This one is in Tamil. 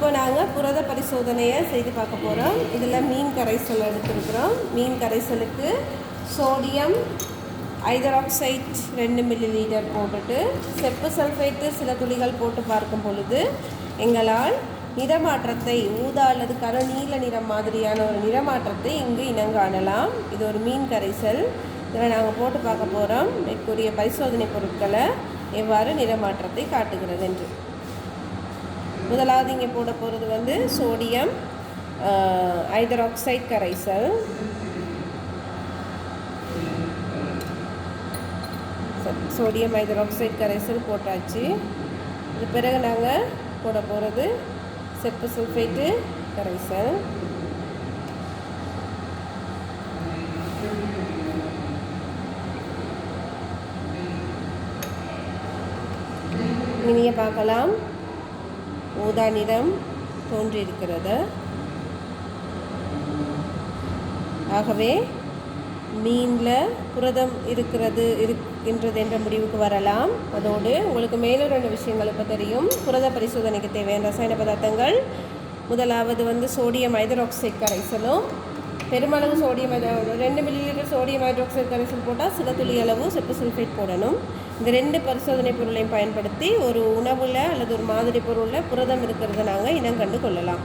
இப்போ நாங்கள் புரத பரிசோதனையை செய்து பார்க்க போகிறோம் இதில் மீன் கரைசல் எடுத்துருக்குறோம். மீன் கரைசலுக்கு சோடியம் ஐதராக்சைட் ரெண்டு மில்லி லீட்டர் போட்டுட்டு செப்பு சல்ஃபேட்டு சில துளிகள் போட்டு பார்க்கும் பொழுது எங்களால் நிறமாற்றத்தை ஊதா அல்லது கருநீல நிறம் மாதிரியான ஒரு நிறமாற்றத்தை இங்கு இனங்காணலாம் இது ஒரு மீன் கரைசல். இதில் நாங்கள் போட்டு பார்க்க போகிறோம் மேற்கூறிய பரிசோதனை பொருட்களை எவ்வாறு நிறமாற்றத்தை காட்டுகிறது என்று. முதலாவது இங்கே போட போகிறது வந்து சோடியம் ஹைதராக்சைட் கரைசல். சோடியம் ஹைதராக்சைட் கரைசல் போட்டாச்சு. இது பிறகு நாங்கள் போட போகிறது செப்பு சல்ஃபேட்டு கரைசல். நீங்கள் பார்க்கலாம். ஊதா நிறம் தோன்றியிருக்கிறது. ஆகவே மீனில் புரதம் இருக்கிறது இருக்கின்றது என்ற முடிவுக்கு வரலாம். அதோடு உங்களுக்கு மேலும் ரெண்டு விஷயங்கள் இப்போ தெரியும். புரத பரிசோதனைக்கு தேவையான ரசாயன பதார்த்தங்கள். முதலாவது வந்து சோடியம் ஹைட்ராக்சைடு கரைசலும் பெருமளவு சோடியம் ரெண்டு மில்லி லிட்டர் சோடியம் ஹைட்ராக்சைடு கரைசல் போட்டால் சில துளி அளவு செப்பு சல்ஃபேட் போடணும். இந்த ரெண்டு பரிசோதனை பொருளையும் பயன்படுத்தி ஒரு உணவில் அல்லது ஒரு மாதிரி பொருளில் புரதம் இருக்கிறத நாங்கள் இனம் கண்டு கொள்ளலாம்.